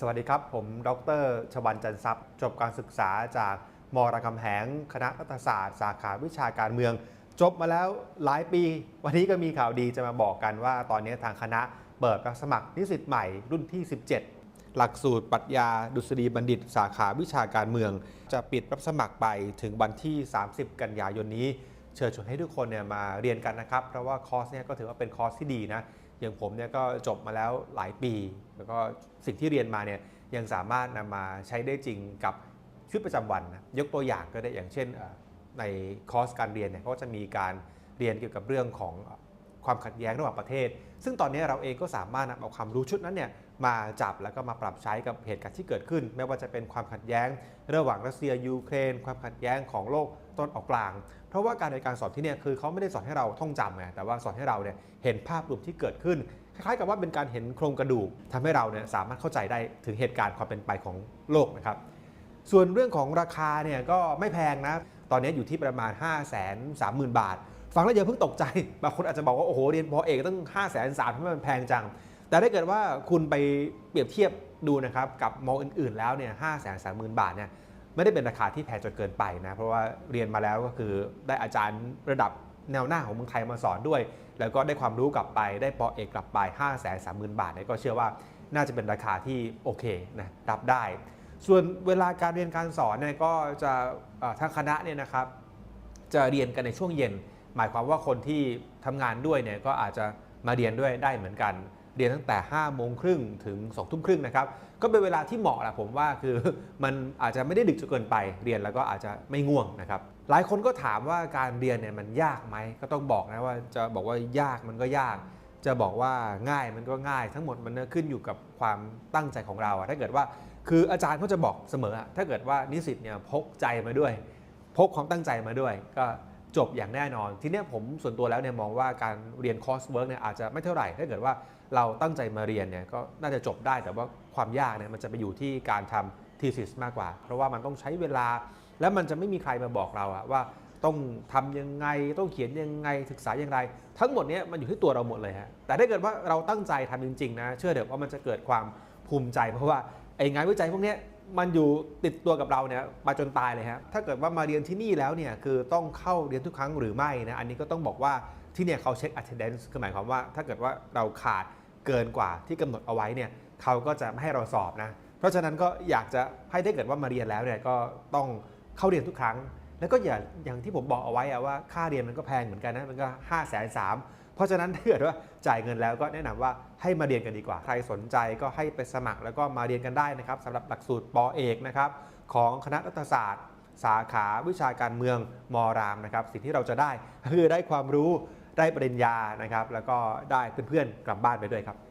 สวัสดีครับ ผม ดรชวันจันทรัพย์ จบการศึกษาจากมรคำแหง คณะรัฐศาสตร์ สาขาวิชาการเมือง จบมาแล้วหลายปี วันนี้ก็มีข่าวดีจะมาบอกกันว่า ตอนนี้ทางคณะเปิดรับสมัครนิสิตใหม่รุ่นที่ 17 หลักสูตรปรัชญาดุษฎีบัณฑิต สาขาวิชาการเมือง จะปิดรับสมัครไปถึงวันที่ 30 กันยายนนี้ เชิญชวนให้ทุกคนเนี่ยมาเรียนกันนะครับ เพราะว่าคอร์สเนี่ยก็ถือว่าเป็นคอร์สที่ดีนะ อย่างผมเนี่ยก็จบมาแล้วหลายปี แล้วก็สิ่งที่เรียนมาเนี่ยยังสามารถนำมาใช้ได้จริงกับชีวิตประจำวันนะยกตัวอย่างก็ได้อย่างเช่นในคอร์สการเรียนเนี่ยก็จะมีการเรียนเกี่ยวกับเรื่องของความขัดแย้งระหว่างประเทศ ซึ่งตอนนี้เราเองก็สามารถนำเอาความรู้ชุดนั้นเนี่ยมาจับแล้วก็มาปรับใช้กับเหตุการณ์ที่เกิดขึ้น ไม่ว่าจะเป็นความขัดแย้ง ระหว่างรัสเซียยูเครน ความขัดแย้งของโลกต้นออกกลาง เพราะว่าการในการสอนที่เนี่ยคือเขาไม่ได้สอนให้เราท่องจำไงแต่ว่าสอนให้เราเนี่ยเห็นภาพรวมที่เกิดขึ้น คล้ายๆกับว่าเป็นการเห็นโครงกระดูกทำให้เราเนี่ยสามารถเข้าใจได้ถึงเหตุการณ์ความเป็นไปของโลกนะครับส่วนเรื่องของราคาเนี่ยก็ไม่แพงนะตอนนี้อยู่ที่ประมาณ 5 3 0 0 0 0 บาท ฟังแล้วอย่าเพิ่งตกใจ บางคนอาจจะบอกว่า โอ้โห เรียนพอเอกตั้ง5 3 0 0 0 0ทำไมมันแพงจัง แต่ถ้าเกิดว่าคุณไปเปรียบเทียบดูนะครับ กับมออื่นๆแล้วเนี่ยห้าแสนสามหมื่นบาทเนี่ย ไม่ได้เป็นราคาที่แพงจนเกินไปนะ เพราะว่าเรียนมาแล้วก็คือได้อาจารย์ระดับแนวหน้าของเมืองไทยมาสอนด้วย แล้วก็ได้ความรู้กลับไป ได้ปอเอกกลับไป5 3 0 0 0 0บาทเนี่ยก็เชื่อว่าน่าจะเป็นราคาที่โอเคนะรับได้ ส่วนเวลาการเรียนการสอนเนี่ยก็จะทางคณะเนี่ยนะครับ จะเรียนกันในช่วงเย็น หมายความว่าคนที่ทำงานด้วยเนี่ยก็อาจจะมาเรียนด้วยได้เหมือนกัน เรียนตั้งแต่5้าโมงครึ่งถึง2องทุ่มครึ่งนะครับ ก็เป็นเวลาที่เหมาะแหละผมว่าคือมันอาจจะไม่ได้ดึกจนเกินไป เรียนแล้วก็อาจจะไม่ง่วงนะครับ หลายคนก็ถามว่าการเรียนเนี่ยมันยากไหมก็ต้องบอกนะว่าจะบอกว่ายากมันก็ยาก จะบอกว่าง่ายมันก็ง่าย ทั้งหมดมันขึ้นอยู่กับความตั้งใจของเราอะถ้าเกิดว่าคืออาจารย์เขาจะบอกเสมอถ้าเกิดว่านิสิตเนี่ยพกใจมาด้วย พกความตั้งใจมาด้วย ก็ จบอย่างแน่นอน ทีนี้ผมส่วนตัวแล้วเนี่ยมองว่าการเรียนคอร์สเวิร์กเนี่ยอาจจะไม่เท่าไหร่ถ้าเกิดว่าเราตั้งใจมาเรียนเนี่ยก็น่าจะจบได้แต่ว่าความยากเนี่ยมันจะไปอยู่ที่การทำทีสิสมากกว่า เพราะว่ามันต้องใช้เวลา แล้วมันจะไม่มีใครมาบอกเราอะว่าต้องทำยังไงต้องเขียนยังไงศึกษาอย่างไร ทั้งหมดเนี้ยมันอยู่ที่ตัวเราหมดเลยฮะแต่ถ้าเกิดว่าเราตั้งใจทำจริงๆนะเชื่อเถอะว่ามันจะเกิดความภูมิใจ เพราะว่าไอ้งานวิจัยพวกเนี้ย มันอยู่ติดตัวกับเราเนี่ยมาจนตายเลยฮะถ้าเกิดว่ามาเรียนที่นี่แล้วเนี่ยคือต้องเข้าเรียนทุกครั้งหรือไม่นะอันนี้ก็ต้องบอกว่าที่เนี่ยเขาเช็ค attendance คือหมายความว่า ถ้าเกิดว่าเราขาดเกินกว่าที่กำหนดเอาไว้เนี่ยเขาก็จะไม่ให้เราสอบนะเพราะฉะนั้นก็อยากจะให้ถ้าเกิดว่ามาเรียนแล้วเนี่ยก็ต้องเข้าเรียนทุกครั้ง แล้วก็อย่าอย่างที่ผมบอกเอาไว้อะว่าค่าเรียนมันก็แพงเหมือนกันนะมันก็5้าแสนสาม เพราะฉะนั้นถ้าเกิดว่าจ่ายเงินแล้วก็แนะนำว่าให้มาเรียนกันดีกว่า ใครสนใจก็ให้ไปสมัครแล้วก็มาเรียนกันได้นะครับสำหรับหลักสูตรปอเอกนะครับของคณะรัฐศาสตร์ สาขาวิชาการเมืองมรามนะครับสิ่งที่เราจะได้คือได้ความรู้ได้ปริญญานะครับแล้วก็ได้เพื่อนๆกลับบ้านไปด้วยครับ